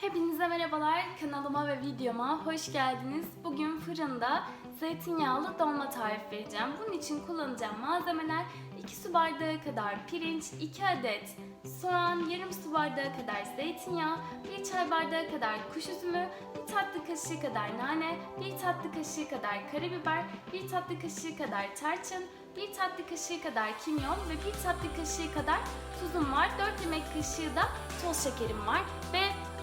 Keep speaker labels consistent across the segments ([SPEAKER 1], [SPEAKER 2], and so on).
[SPEAKER 1] Hepinize merhabalar. Kanalıma ve videoma hoş geldiniz. Bugün fırında zeytinyağlı dolma tarifi vereceğim. Bunun için kullanacağım malzemeler 2 su bardağı kadar pirinç, 2 adet soğan, yarım su bardağı kadar zeytinyağı, 1 çay bardağı kadar kuş üzümü, 1 tatlı kaşığı kadar nane, 1 tatlı kaşığı kadar karabiber, 1 tatlı kaşığı kadar tarçın, 1 tatlı kaşığı kadar kimyon ve 1 tatlı kaşığı kadar tuzum var. 4 yemek kaşığı da toz şekerim var ve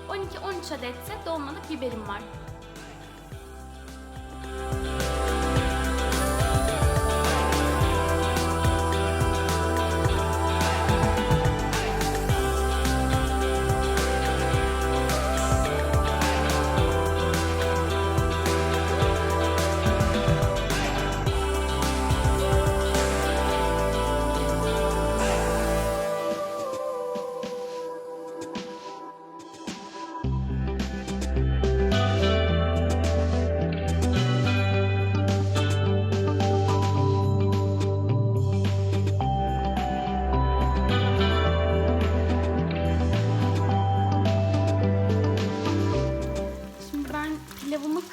[SPEAKER 1] 12-13 adet de dolmalık biberim var.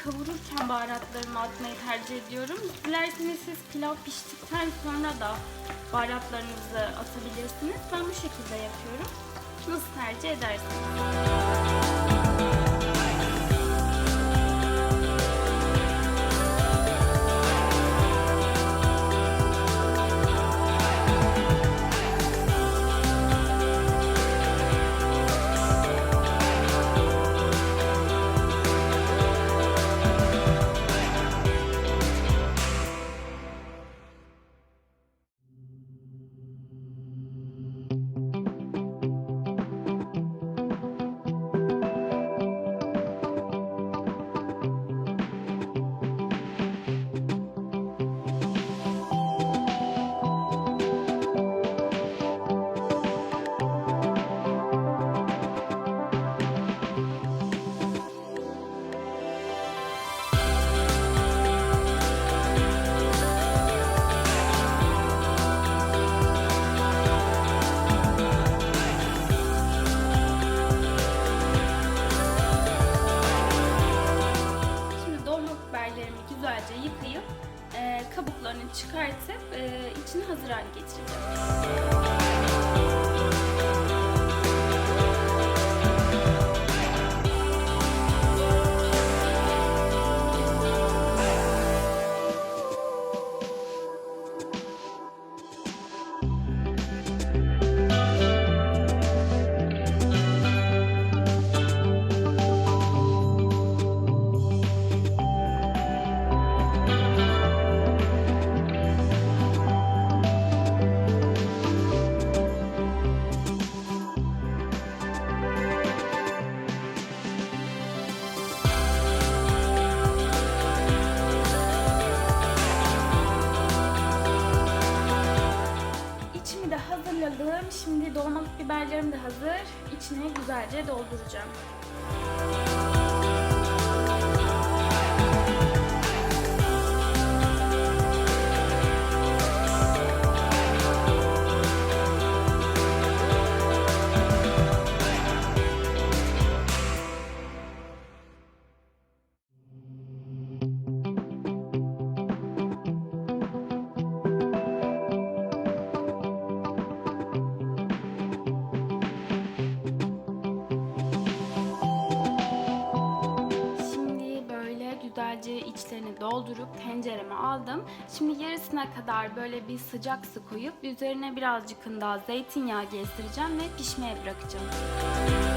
[SPEAKER 1] Kavururken baharatlarımı atmayı tercih ediyorum. Dilerseniz siz pilav piştikten sonra da baharatlarınızı atabilirsiniz. Ben bu şekilde yapıyorum. Nasıl tercih edersiniz? Çıkartıp içini hazır hale getireceğim. Hazırladım. Şimdi dolmalık biberlerim de hazır. İçine güzelce dolduracağım. Güzelce içlerini doldurup tencereme aldım. Şimdi yarısına kadar böyle bir sıcak su koyup üzerine birazcık daha zeytinyağı gezdireceğim ve pişmeye bırakacağım.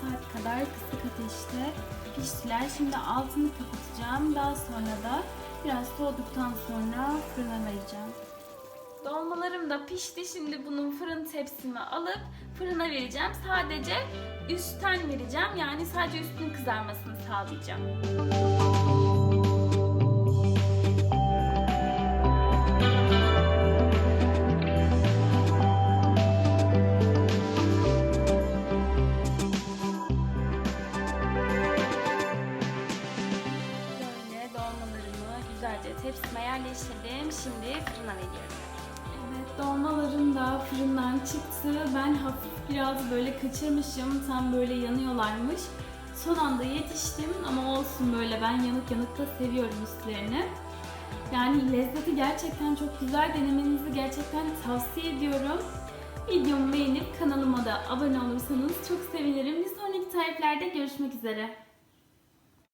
[SPEAKER 1] Saat kadar kısık ateşte piştiler. Şimdi altını kapatacağım. Daha sonra da biraz soğuduktan sonra fırına vereceğim. Dolmalarım da pişti. Şimdi bunun fırın tepsime alıp fırına vereceğim. Sadece üstten vereceğim. Yani sadece üstünün kızarmasını sağlayacağım. Tepsime yerleştirdim. Şimdi fırına veriyorum.
[SPEAKER 2] Evet dolmalarım da fırından çıktı. Ben hafif biraz böyle kaçırmışım. Tam böyle yanıyorlarmış. Son anda yetiştim ama olsun böyle ben yanık yanık da seviyorum üstlerini. Yani lezzeti gerçekten çok güzel. Denemenizi gerçekten tavsiye ediyorum. Videomu beğenip kanalıma da abone olursanız çok sevinirim. Bir sonraki tariflerde görüşmek üzere.